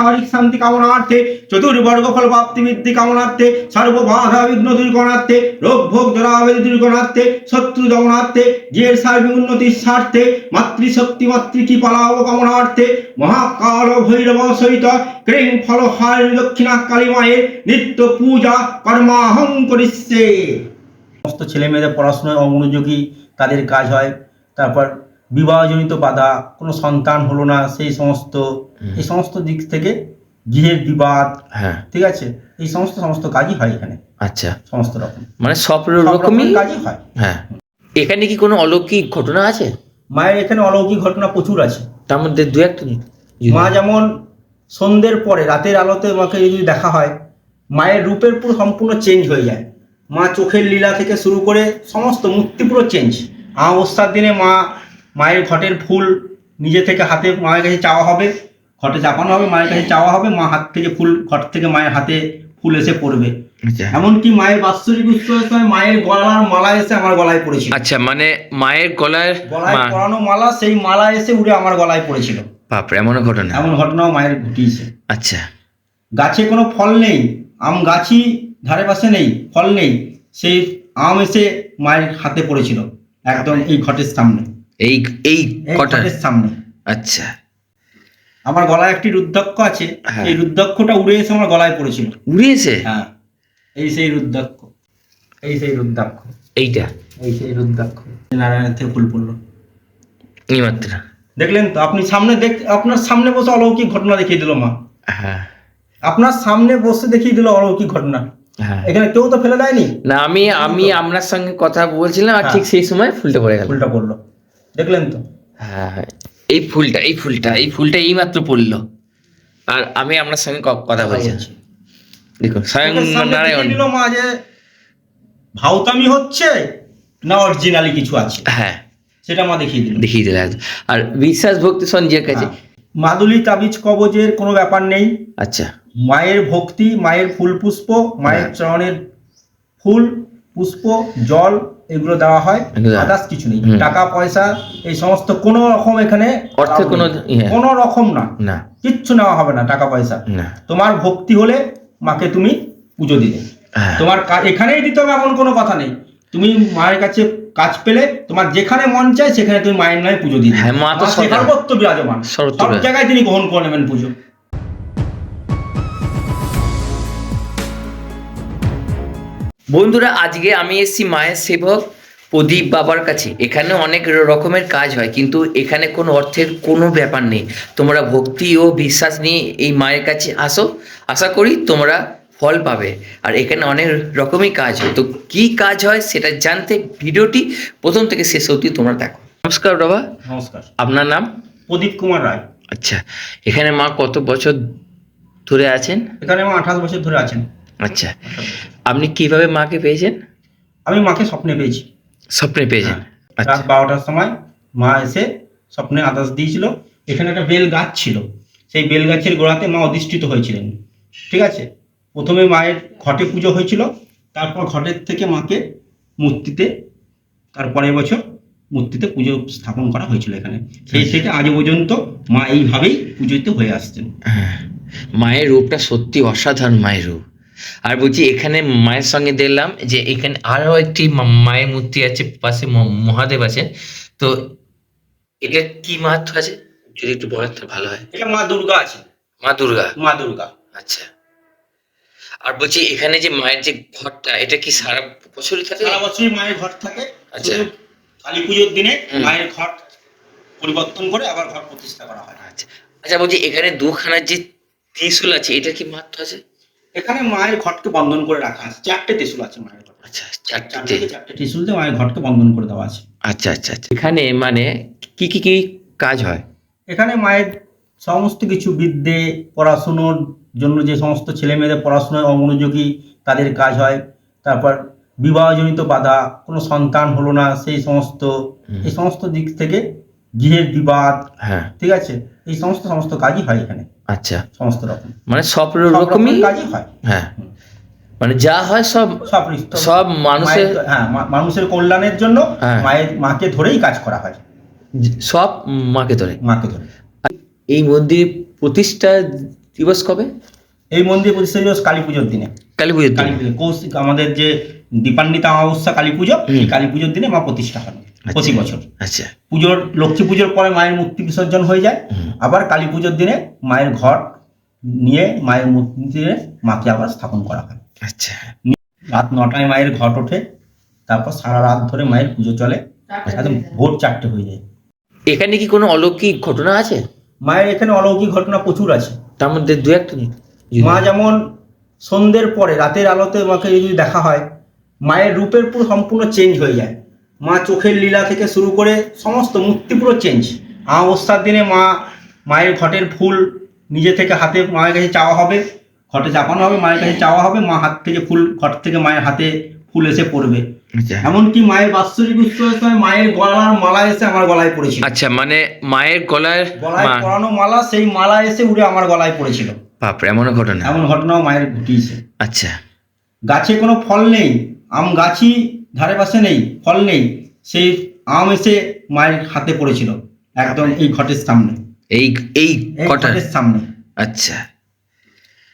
সাংসারিক শান্তি কামনার্থে, চতুর্বর্গ ফল প্রাপ্তি বৃদ্ধি কামনার্থে সর্ব বাধা বিঘ্ন দূরীকরণার্থে, রোগ ভোগ জরাবেদি দূরীকরণার্থে, শত্রু দমনার্থে গৃহের সার্বিক উন্নতির স্বার্থে, মাতৃশক্তি মাতৃকী পালাব কামনার্থে, মহাকাল ভৈরব সহিত ক্রিং ফল হার দক্ষিণা কালী মায়ের নিত্য পূজা কর্মাহং করিচ্ছে সমস্ত ছেলে মেয়েদের পড়াশোনায় অমনোযোগী তাদের কাজ হয়। তারপর বিবাহজনিত বাধা কোনো সন্তান হলো না সেই সমস্ত এই সমস্ত দিক থেকে গৃহের বিবাদ হ্যাঁ। ঠিক আছে? এই সমস্ত সমস্ত কাজই হয় এখানে। আচ্ছা। সমস্ত রকম। মানে সব রকমই কাজই হয়। হ্যাঁ। এখানে কি কোনো অলৌকিক ঘটনা আছে? মায়ের এখানে অলৌকিক ঘটনা প্রচুর আছে। তার মধ্যে দু একটা মা যেমন সন্ধ্যের পরে রাতের আলোতে মাকে যদি দেখা হয় মায়ের রূপের পুরো সম্পূর্ণ চেঞ্জ হয়ে যায়। মা চোখের লীলা থেকে শুরু করে সমস্ত মূর্তি পুরো চেঞ্জ অমাবস্যার দিনে মা মায়ের ঘটের ফুল নিজে থেকে হাতে মায়ের কাছে চাওয়া হবে ঘটে চাপানো হবে মায়ের কাছে চাওয়া হবে মা হাত থেকে ফুল ঘট থেকে মায়ের হাতে ফুল এসে পড়বে। আচ্ছা। এমনকি মায়ের বাৎসরিক উৎসবের সময় মায়ের গলার মালা এসে আমার গলায় পড়েছিল। আচ্ছা মানে মায়ের গলার গলায় পরানো মালা সেই মালা এসে উড়ে আমার গলায় পড়েছিল। বাপরে এমন ঘটনা। এমন ঘটনাও মায়ের ঘটিয়েছে। আচ্ছা। গাছে কোনো ফল নেই আম গাছই ধারে পাশে নেই ফল নেই সেই আম এসে মায়ের হাতে পড়েছিল একদম এই ঘটের সামনে। এই এই এই কটা? ঘটের সামনে। আচ্ছা। আমার গলায় একটি রুদ্রাক্ষ আছে হ্যাঁ। এই রুদ্রাক্ষটা উড়ে এসে আমার গলায় পড়েছিল। উড়ে এসে? হ্যাঁ। এই সেই রুদ্রাক্ষ এই সেই রুদ্রাক্ষ এইটা? এই সেই রুদ্রাক্ষ নারায়ণের থেকে ফুল পড়ল। এই মাত্র দেখলেন তো আপনি সামনে দেখ আপনার সামনে বসে অলৌকিক ঘটনা দেখিয়ে দিল মা। হ্যাঁ। আপনার সামনে বসে দেখিয়ে দিল অলৌকিক ঘটনা। হ্যাঁ। এখানে কেউ তো ফেলে দেয়নি? না আমি আমি আপনার সঙ্গে কথা বলছিলাম আর হ্যাঁ। ঠিক সেই সময় ফুলটা পড়ে গেল। ফুলটা পড়ল। দেখলেন তো? হ্যাঁ হ্যাঁ। এই ফুলটা এই ফুলটা এই ফুলটা এই মাত্র পড়ল। আর আমি আপনার সঙ্গে কথা বলছি। দেখুন স্বয়ং নারায়ণ। দিল ভাউতামি হচ্ছে না অরিজিনালি কিছু আছে। হ্যাঁ। সেটা মা দেখিয়ে দিল। দেখিয়ে দিলে। আর বিশ্বাস ভক্তি সঞ্জয়ের কাছে? হ্যাঁ। মাদুলি তাবিজ কবজের কোনো ব্যাপার নেই। আচ্ছা। মায়ের ভক্তি মায়ের ফুল পুষ্প মায়ের হ্যাঁ। চরণের ফুল পুষ্প জল এগুলো দেওয়া হয়। আদার্স কিছু নেই। টাকা পয়সা এই সমস্ত কোনো রকম এখানে অর্থে কোনো ইয়ে। কোনো রকম না। না। কিচ্ছু নেওয়া হবে না টাকা পয়সা। তোমার ভক্তি হলে মাকে তুমি পুজো দিলে। হ্যাঁ। তোমার এখানেই দিতে হবে এমন কোনো কথা নেই। তুমি মায়ের কাছে কাজ পেলে তোমার যেখানে মন চায় সেখানে তুমি মায়ের নামে পুজো দিবে হ্যাঁ, মা তো সর্বত্র বিরাজমান। সব জায়গায় তিনি গ্রহণ করে নেবেন পুজো। বন্ধুরা আজকে আমি এসেছি মায়ের সেবক প্রদীপ বাবার কাছে। এখানে অনেক রকমের কাজ হয় কিন্তু এখানে কোনো অর্থের কোনো ব্যাপার নেই। তোমরা ভক্তি ও বিশ্বাস নিয়ে এই মায়ের কাছে আসো। আশা করি তোমরা ফল পাবে। আর এখানে অনেক রকমই কাজ হয়। তো কি কাজ হয় সেটা জানতে ভিডিওটি প্রথম থেকে শেষ অবধি তোমরা দেখো। নমস্কার বাবা। নমস্কার। আপনার নাম? প্রদীপ কুমার রায়। আচ্ছা এখানে মা কত বছর ধরে আছেন? এখানে আমার আঠাশ বছর ধরে আছেন। আচ্ছা। আপনি কীভাবে মাকে পেয়েছেন? আমি মাকে স্বপ্নে পেয়েছি। স্বপ্নে পেয়েছেন? আচ্ছা। রাত বারোটার সময় মা এসে স্বপ্নে আদাস দিয়েছিল। এখানে একটা বেল গাছ ছিল। সেই বেল গাছের গোড়াতে মা অধিষ্ঠিত হয়েছিলেন। ঠিক আছে? প্রথমে মায়ের ঘটে পুজো হয়েছিল। তারপর ঘটের থেকে মাকে মূর্তিতে তারপরের বছর মূর্তিতে পুজো স্থাপন করা হয়েছিল এখানে। সেই থেকে আজ পর্যন্ত মা এইভাবেই পুজোতে হয়ে আসছেন। হ্যাঁ, মায়ের রূপটা সত্যি অসাধারণ মায়ের রূপ। আর বলছি এখানে মায়ের সঙ্গে দেখলাম যে এখানে আরও একটি মায়ের মূর্তি আছে পাশে মহাদেব আছে তো এটা কি মাহাত্ম আছে? যদি একটু বলেন ভালো হয়। এটা মা দুর্গা আছে মা দুর্গা? মা দুর্গা। আচ্ছা। আর বলছি এখানে যে মায়ের যে ঘরটা এটা কি সারা বছরই থাকে? সারা বছরই মায়ের ঘর থাকে। আচ্ছা। কালী পুজোর দিনে মায়ের ঘর পরিবর্তন করে আবার ঘর প্রতিষ্ঠা করা হয়। আচ্ছা। আচ্ছা বলছি এখানে দুখানার যে ত্রিশূল আছে এটা কি মাহাত্ম আছে? এখানে মায়ের ঘটকে বন্ধন করে রাখা আছে। চারটে ত্রিশূল আছে মায়ের ঘটে আচ্ছা চারটে চারটে দিয়ে মায়ের ঘটকে বন্ধন করে দেওয়া আছে। আচ্ছা আচ্ছা আচ্ছা। এখানে মানে কি কি কি কাজ হয়? এখানে মায়ের সমস্ত কিছু বিদ্যে পড়াশুনোর জন্য যে সমস্ত ছেলে মেয়েদের পড়াশোনায় অমনোযোগী তাদের কাজ হয়। তারপর বিবাহজনিত বাধা কোনো সন্তান হলো না সেই সমস্ত। এই সমস্ত দিক থেকে গৃহের বিবাদ হ্যাঁ। ঠিক আছে? এই সমস্ত সমস্ত কাজই হয় এখানে। আচ্ছা। সমস্ত রকম। মানে সব রকমই? কাজই হয়। হ্যাঁ। মানে যা হয় সব সব সব মানুষের হ্যাঁ মানুষের কল্যাণের জন্য হ্যাঁ। মায়ের মাকে ধরেই কাজ করা হয়। সব মাকে ধরে। মাকে ধরে। এই মন্দির প্রতিষ্ঠা দিবস কবে? এই মন্দির প্রতিষ্ঠা দিবস কালী পুজোর দিনে। কালী পুজোর কালী পুজো কৌশিক আমাদের যে দীপান্বিতা অমাবস্যা কালী পুজো এই কালী পুজোর দিনে মা প্রতিষ্ঠা হয় প্রতি বছর। আচ্ছা। পুজোর লক্ষ্মী পুজোর পরে মায়ের মূর্তি বিসর্জন হয়ে যায়। আবার কালী পুজোর দিনে মায়ের ঘর নিয়ে মায়ের মূর্তিতে মাকে আবার স্থাপন করা হয়। আচ্ছা। রাত নটায় মায়ের ঘট ওঠে তারপর সারা রাত ধরে মায়ের পুজো চলে। একদম ভোর চারটে হয়ে যায়। এখানে কি কোনো অলৌকিক ঘটনা আছে? মায়ের এখানে অলৌকিক ঘটনা প্রচুর আছে। তার মধ্যে দু একটা মা যেমন সন্ধ্যের পরে রাতের আলোতে মাকে যদি দেখা হয় মায়ের রূপের পুরো সম্পূর্ণ চেঞ্জ হয়ে যায়। মা চোখের লীলা থেকে শুরু করে সমস্ত মূর্তি পুরো চেঞ্জ অমাবস্যার দিনে মা মায়ের ঘটের ফুল নিজে থেকে হাতে মায়ের কাছে চাওয়া হবে ঘটে চাপানো হবে মায়ের কাছে চাওয়া হবে মা হাত থেকে ফুল ঘট থেকে মায়ের হাতে ফুল এসে পড়বে। আচ্ছা। এমনকি মায়ের বাৎসরিক উৎসবের সময় মায়ের গলার মালা এসে আমার গলায় পড়েছিল। আচ্ছা মানে মায়ের গলার গলায় মা- পরানো মালা সেই মালা এসে উড়ে আমার গলায় পড়েছিল। বাপরে এমনও ঘটনা? এমন ঘটনাও মায়ের ঘটিয়েছে। আচ্ছা। গাছে কোনো ফল নেই আম গাছই ধারে পাশে নেই ফল নেই সেই আম এসে মায়ের হাতে পড়েছিল একদম এই ঘটের সামনে। এই এই ঘটের সামনে। আচ্ছা।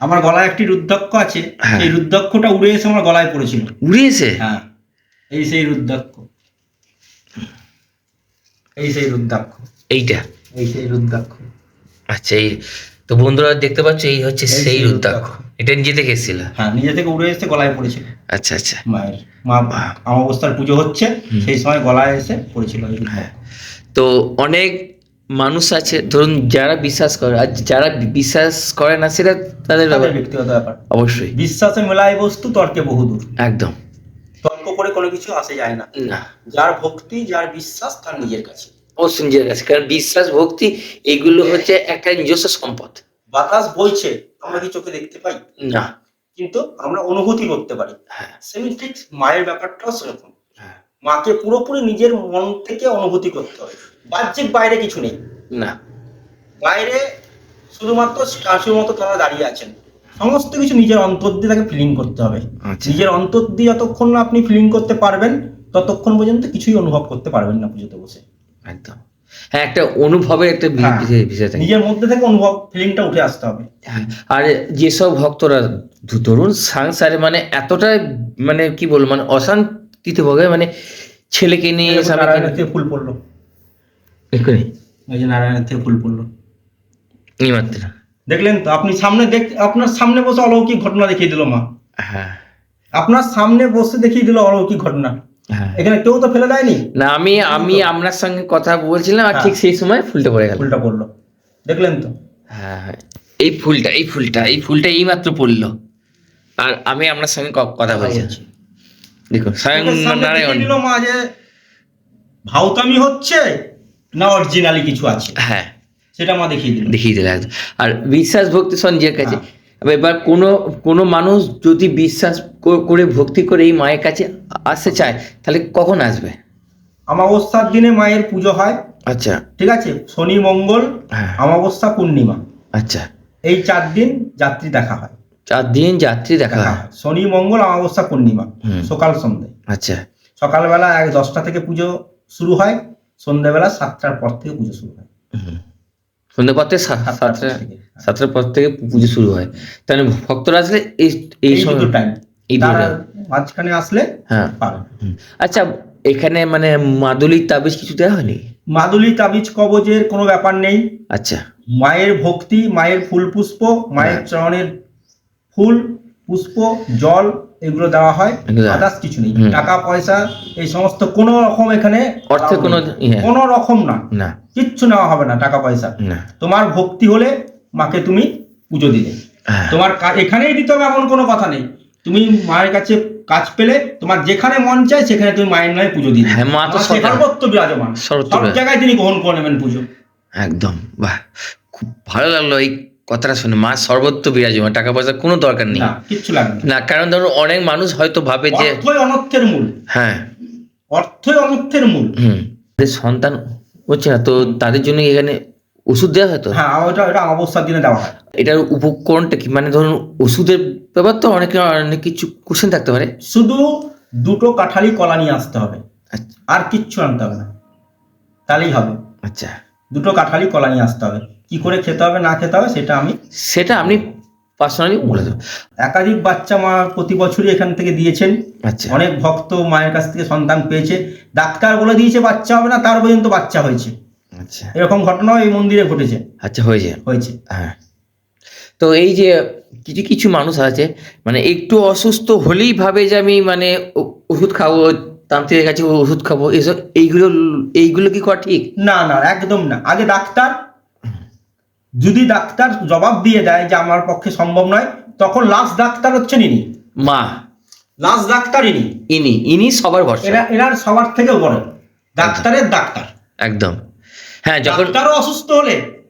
আমার গলায় একটি রুদ্রাক্ষ আছে হ্যাঁ। সেই রুদ্রাক্ষটা উড়ে এসে আমার গলায় পড়েছিল। উড়িয়েছে হ্যাঁ এই সেই রুদ্রাক্ষ এই সেই রুদ্রাক্ষ এইটা? এই সেই রুদ্রাক্ষ আচ্ছা এই তো বন্ধুরা দেখতে পাচ্ছ এই হচ্ছে সেই রুদ্রাক্ষ। এটা নিজে থেকে এসেছিল? হ্যাঁ নিজে থেকে উড়ে এসে গলায় পড়েছিল। আচ্ছা আচ্ছা। মায়ের মা অমাবস্যার পুজো হচ্ছে সেই সময় গলায় এসে পড়েছিল হ্যাঁ। তো অনেক মানুষ আছে ধরুন যারা বিশ্বাস করে আর যারা বিশ্বাস করে না সেটা তাদের ব্যক্তিগত ব্যাপার। অবশ্যই। বিশ্বাসে মেলায় বস্তু তর্কে বহুদূর। একদম। তর্ক করে কোনো কিছু আসে যায় না। যার ভক্তি যার বিশ্বাস তার নিজের কাছে। অবশ্যই নিজের কাছে কারণ বিশ্বাস ভক্তি এগুলো হচ্ছে একটা নিজস্ব সম্পদ। বাতাস বইছে আমরা কি চোখে দেখতে পাই? না। কিন্তু আমরা অনুভূতি করতে পারি। হ্যাঁ। সেমি ঠিক মায়ের ব্যাপারটাও সেরকম। হ্যাঁ। মাকে পুরোপুরি নিজের মন থেকে অনুভূতি করতে হয়। বাহ্যিক বাইরে কিছু নেই। না। বাইরে শুধুমাত্র স্ট্যাচুর মতো তারা দাঁড়িয়ে আছেন। সমস্ত কিছু নিজের অন্তর দিয়ে তাকে ফিলিং করতে হবে। আচ্ছা। নিজের অন্তর দিয়ে যতক্ষণ না আপনি ফিলিং করতে পারবেন ততক্ষণ পর্যন্ত কিছুই অনুভব করতে পারবেন না পুজোতে বসে। একদম। হ্যাঁ একটা অনুভবের একটা হ্যাঁ। বিষয়- থাকে। নিজের মধ্যে থেকে অনুভব ফিলিংটা উঠে আসতে হবে। হ্যাঁ, আর যেসব ভক্তরা ধরুন সংসারে মানে এতটা মানে কি বলব মানে অশান্তিতে ভোগে মানে ছেলেকে নিয়ে নারায়ণের থেকে ফুল পড়ল। এই যে নারায়ণের থেকে ফুল পড়ল। এই মাত্র। দেখলেন তো আপনি সামনে দেখ আপনার সামনে বসে অলৌকিক ঘটনা দেখিয়ে দিল মা। হ্যাঁ। আপনার সামনে বসে দেখিয়ে দিল অলৌকিক ঘটনা। এখানে কেউ তো ফেলে দেয়নি? না আমি আমি আপনার সঙ্গে কথা বলছিলাম আর হ্যাঁ। ঠিক সেই সময় ফুলটা পড়ে গেল। ফুলটা পড়ল। দেখলেন তো? হ্যাঁ হ্যাঁ। এই ফুলটা এই ফুলটা এই ফুলটা এই মাত্র পড়ল। আর আমি আপনার সঙ্গে কথা বলছি। দেখুন স্বয়ং নারায়ণ। দেখিয়ে দিল মা যে ভাউতামি হচ্ছে না অরিজিনালি কিছু আছে? হ্যাঁ। সেটা মা দেখিয়ে দিল দেখিয়ে দিলে আর বিশ্বাস ভক্তি সঞ্জয়ের কাছে হ্যাঁ। এবার কোনো কোনো মানুষ যদি বিশ্বাস করে ভক্তি করে এই মায়ের কাছে আসতে চায় তাহলে কখন আসবে? অমাবস্যার দিনে মায়ের পুজো হয়। আচ্ছা। ঠিক আছে? শনি মঙ্গল হ্যাঁ। অমাবস্যা পূর্ণিমা। আচ্ছা। এই চার দিন যাত্রী দেখা হয়। চার দিন যাত্রী দেখা হয়। শনি মঙ্গল অমাবস্যা পূর্ণিমা। সকাল সন্ধে আচ্ছা। সকালবেলা এক দশটা থেকে পুজো শুরু হয়। সন্ধ্যাবেলা সাতটার পর থেকে পুজো শুরু হয়। সন্ধ্যে পর থেকে সাতটা সাতটার পর থেকে পুজো শুরু হয়। তাহলে ভক্তরা আসলে এই এই সময় এই মাঝখানে আসলে হ্যাঁ। আচ্ছা এখানে মানে মাদুলি তাবিজ কিছু দেওয়া হয়নি? মাদুলি তাবিজ কবজের কোনো ব্যাপার নেই। আচ্ছা। মায়ের ভক্তি মায়ের ফুল পুষ্প মায়ের হ্যাঁ। চরণের ফুল পুষ্প জল এগুলো দেওয়া হয়। আদার্স কিছু নেই। টাকা পয়সা এই সমস্ত কোনো রকম এখানে অর্থে কোনো ইয়ে। কোনো রকম না। না। কিচ্ছু নেওয়া হবে না টাকা পয়সা। তোমার ভক্তি হলে মাকে তুমি পুজো দিলে। হ্যাঁ। তোমার এখানেই দিতে হবে এমন কোনো কথা নেই। তুমি মায়ের কাছে কাজ পেলে তোমার যেখানে মন চায় সেখানে তুমি মায়ের নয় পুজো দিলে হ্যাঁ, মা তো সর্বত্র বিরাজমান। সব জায়গায় তিনি গ্রহণ করে নেবেন পুজো। একদম। বাহ খুব ভালো লাগল এই কথাটা শুনে মা সর্বত্র বিরাজমান টাকা পয়সা কোনো দরকার নেই। লাগবে না। কারণ ধরুন অনেক মানুষ হয়তো ভাবে যে অর্থই অনর্থের মূল। হ্যাঁ। অর্থই অনর্থের মূল। হুম। সন্তান হচ্ছে না তো তাদের জন্য এখানে ওষুধ দেওয়া হয় তো? হ্যাঁ ওটা ওটা অমাবস্যার দিনে দেওয়া হয়। এটার উপকরণটা কি? মানে ধরুন ওষুধের ব্যাপার তো অনেক অনেক কিছু কোশ্চেন থাকতে পারে। শুধু দুটো কাঠালি কলা নিয়ে আসতে হবে। আচ্ছা। আর কিচ্ছু আনতে হবে না। তাহলেই হবে। আচ্ছা। দুটো কাঠালি কলা নিয়ে আসতে হবে। কি করে খেতে হবে না খেতে হবে সেটা আমি সেটা আপনি পার্সোনালি বলে দেবেন। একাধিক বাচ্চা মা প্রতি বছরই এখান থেকে দিয়েছেন। আচ্ছা। অনেক ভক্ত মায়ের কাছ থেকে সন্তান পেয়েছে। ডাক্তার বলে দিয়েছে বাচ্চা হবে না তার পর্যন্ত বাচ্চা হয়েছে। আচ্ছা। এরকম ঘটনাও এই মন্দিরে ঘটেছে। আচ্ছা হয়েছে। হয়েছে। হ্যাঁ। তো এই যে কিছু কিছু মানুষ আছে মানে একটু অসুস্থ হলেই ভাবে যে আমি মানে ওষুধ খাব তান্ত্রিকের কাছে ওষুধ খাব এসব এইগুলো এইগুলো কি করা ঠিক? না না একদম না। আগে ডাক্তার যদি ডাক্তার জবাব দিয়ে দেয় যে আমার পক্ষে সম্ভব নয় তখন লাস্ট ডাক্তার হচ্ছেন ইনি। মা। লাস্ট ডাক্তার ইনি। ইনি ইনি সবার ভরসা। এরা এনার সবার থেকে বড় ডাক্তারের ডাক্তার। একদম। হ্যাঁ যখন ডাক্তারও অসুস্থ হলে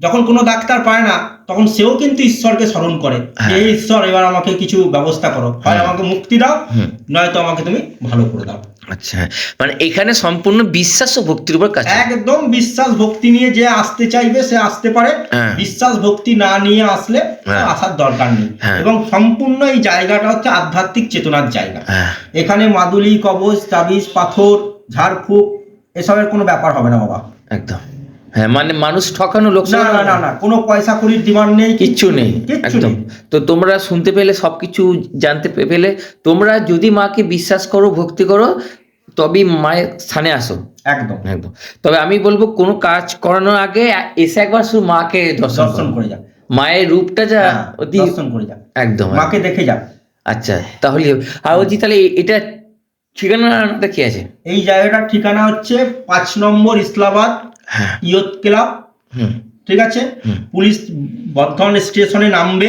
যখন কোনো ডাক্তার পায় না তখন সেও কিন্তু ঈশ্বরকে স্মরণ করে যে হ্যাঁ। ঈশ্বর এবার আমাকে কিছু ব্যবস্থা করো। হয় আমাকে মুক্তি দাও নয়তো আমাকে তুমি ভালো করে দাও। আচ্ছা মানে এখানে সম্পূর্ণ বিশ্বাস ও ভক্তির উপর কাজ একদম বিশ্বাস ভক্তি নিয়ে যে আসতে চাইবে সে আসতে পারে। হ্যাঁ। বিশ্বাস ভক্তি না নিয়ে আসলে হ্যাঁ। আসার দরকার নেই। হ্যাঁ। এবং সম্পূর্ণ এই জায়গাটা হচ্ছে আধ্যাত্মিক চেতনার জায়গা। এখানে মাদুলি কবচ তাবিজ পাথর ঝাড়ফুঁক এসবের কোনো ব্যাপার হবে না বাবা। একদম। হ্যাঁ মানে মানুষ ঠকানো লোক না না না না কোনো পয়সা কড়ির ডিমান্ড নেই কিচ্ছু নেই একদম। তো তোমরা শুনতে পেলে সবকিছু জানতে পেলে। তোমরা যদি মাকে বিশ্বাস করো ভক্তি করো তবেই মায়ের স্থানে আসো। একদম। একদম। তবে আমি বলব কোনো কাজ করানোর আগে এসে একবার শুধু মাকে দর্শন করে। যা। মায়ের রূপটা যা হ্যাঁ, দর্শন করে যা। একদম মাকে দেখে যা। আচ্ছা তাহলে আর বলছি তাহলে এটা ঠিকানাটা কি আছে? এই জায়গাটার ঠিকানা হচ্ছে পাঁচ নম্বর ইসলামাবাদ ইয়ত ক্লাব হুম। ঠিক আছে? পুলিশ বর্ধমান স্টেশনে নামবে।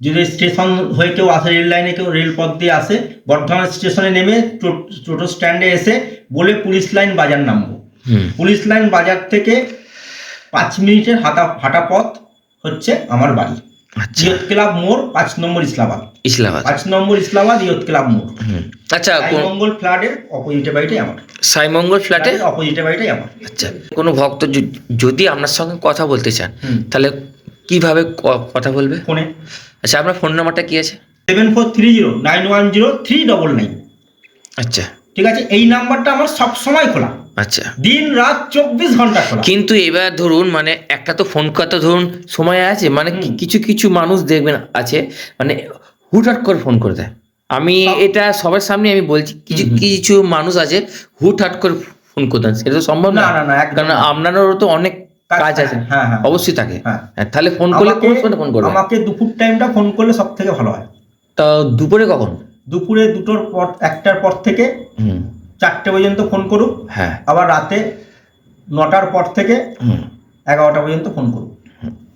যদি স্টেশন হয়ে কেউ আসে রেল লাইনে কেউ রেলপথ দিয়ে আসে বর্ধমান স্টেশনে নেমে টোটো স্ট্যান্ডে এসে বলে পুলিশ লাইন বাজার নামবো। পুলিশ লাইন বাজার থেকে পাঁচ মিনিটের হাঁটা হাঁটা পথ হচ্ছে আমার বাড়ি। আচ্ছা। ইয়ত ক্লাব মোড় পাঁচ নম্বর ইসলামাবাদ। ইসলামাবাদ। পাঁচ নম্বর ইসলামাবাদ ইয়ত ক্লাব মোড়। আচ্ছা কোন- মঙ্গল ফ্ল্যাটের অপোজিটে বাড়িটাই আমার সাইমঙ্গল ফ্ল্যাটে? অপোজিটে বাড়িটাই আমার আচ্ছা কোনো ভক্ত যদি আপনার সঙ্গে কথা বলতে চান তাহলে কীভাবে কথা বলবে? ফোনে। আচ্ছা আপনার ফোন নাম্বারটা কি আছে? Seven four three zero nine one zero three double nine. আচ্ছা। ঠিক আছে এই নাম্বারটা আমার সব সময় খোলা। আচ্ছা। দিন রাত চব্বিশ ঘণ্টা খোলা। কিন্তু এবার ধরুন মানে একটা তো ফোন করতে ধরুন সময় আছে মানে কিছু কিছু মানুষ দেখবেন আছে মানে হুটহাট করে ফোন করে দেয়। আমি এটা সবার সামনে আমি বলছি কিছু। কিছু মানুষ আছে হুটহাট করে ফোন করে দেন সেটা তো সম্ভব না। না কারণ। আপনারও তো অনেক কাজ আছে। হ্যাঁ, হ্যাঁ। অবশ্যই থাকে। হ্যাঁ। হ্যাঁ, তাহলে ফোন করলে কোন সময় ফোন করবে? আমাকে দুপুর টাইমটা ফোন করলে সব থেকে ভালো হয়। তা দুপুরে কখন? দুপুরে দুটোর পর একটার পর থেকে হুম। চারটে পর্যন্ত ফোন করুক। হ্যাঁ। আবার রাতে নটার পর থেকে হুম। এগারোটা পর্যন্ত ফোন করুক।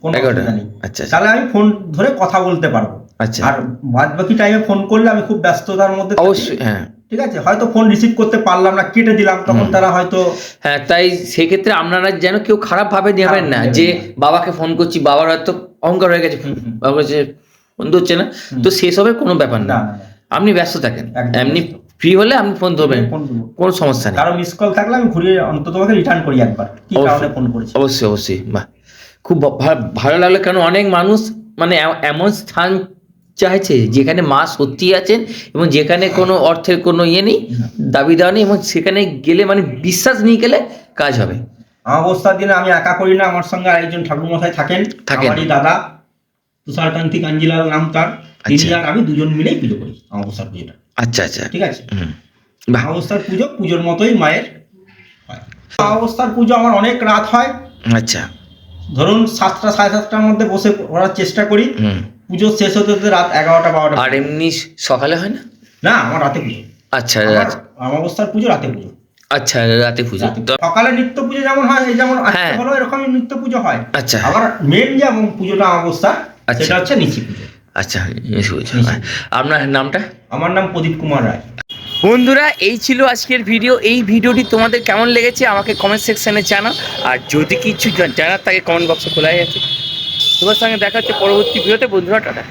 কোনো এগারোটা। অসুবিধা নেই। আচ্ছা আচ্ছা। তাহলে আমি ফোন ধরে কথা বলতে পারব। আচ্ছা। আর বাদ বাকি টাইমে ফোন করলে আমি খুব ব্যস্ততার মধ্যে অবশ্যই হ্যাঁ। ঠিক আছে? হয়তো ফোন রিসিভ করতে পারলাম না কেটে দিলাম তখন তারা হয়তো হ্যাঁ তাই সেক্ষেত্রে আপনারা যেন কেউ খারাপ ভাবে নেবেন না যে বাবাকে ফোন করছি বাবার হয়তো অহংকার হয়ে গেছে হুম, হুম। বাবা কাছে ফোন ধরছে না। তো সেসবের কোনো ব্যাপার না। আপনি ব্যস্ত থাকেন। এমনি ফ্রি হলে আপনি ফোন ধরবেন কোনো সমস্যা নেই। কারও মিস কল থাকলে আমি ঘুরিয়ে অন্তত তোমাকে রিটার্ন করি একবার। কি অবশ্যই। কারণে ফোন করেছি? অবশ্যই অবশ্যই। বাহ। খুব ভালো লাগল কারণ অনেক মানুষ মানে এমন স্থান চাইছে যেখানে মা সত্যি আছেন এবং যেখানে কোনো অর্থের কোনো ইয়ে নেই দাবি দেওয়া নেই এবং সেখানে গেলে মানে বিশ্বাস নিয়ে গেলে কাজ হবে। অবস্থার দিনে আমি একা করি না আমার সঙ্গে আরেকজন ঠাকুরমশাই থাকেন থাকেন। আমারই দাদা তুষারকান্তি কাঞ্জিলাল নাম তার তিনি আচ্ছা। আর আমি দুজন মিলেই পুজো করি অমাবস্যার পুজোটা আচ্ছা আচ্ছা। ঠিক আছে? অমাবস্যার পুজো পুজোর মতোই মায়ের হয়। অমাবস্যার পুজো আমার অনেক রাত হয়। আচ্ছা। ধরুন সাতটা সাড়ে সাতটার মধ্যে বসে পড়ার চেষ্টা করি। পুজো শেষ হতে হতে রাত এগারোটা বারোটা। আর এমনি সকালে হয় না? না আমার রাতে পুজো। আচ্ছা অমাবস্যার পুজো রাতে পুজো। আচ্ছা রাতে পুজো। সকালে নিত্য পুজো যেমন হয় এই যেমন হ্যাঁ। হলো এরকমই নিত্য পুজো হয়। আচ্ছা। আবার মেন যেমন পুজোটা অবস্থা আচ্ছা। সেটা হচ্ছে নিশি পুজো। আচ্ছা নিশি পুজো। আপনার নামটা? আমার নাম প্রদীপ কুমার রায়। বন্ধুরা এই ছিল আজকের ভিডিও। এই ভিডিওটি তোমাদের কেমন লেগেছে আমাকে কমেন্ট সেকশনে জানাও। আর যদি কিছু জানার থাকে কমেন্ট বক্সে খোলাই আছে। তোমার সঙ্গে দেখা হচ্ছে পরবর্তী ভিডিওতে বন্ধুরা টাটা।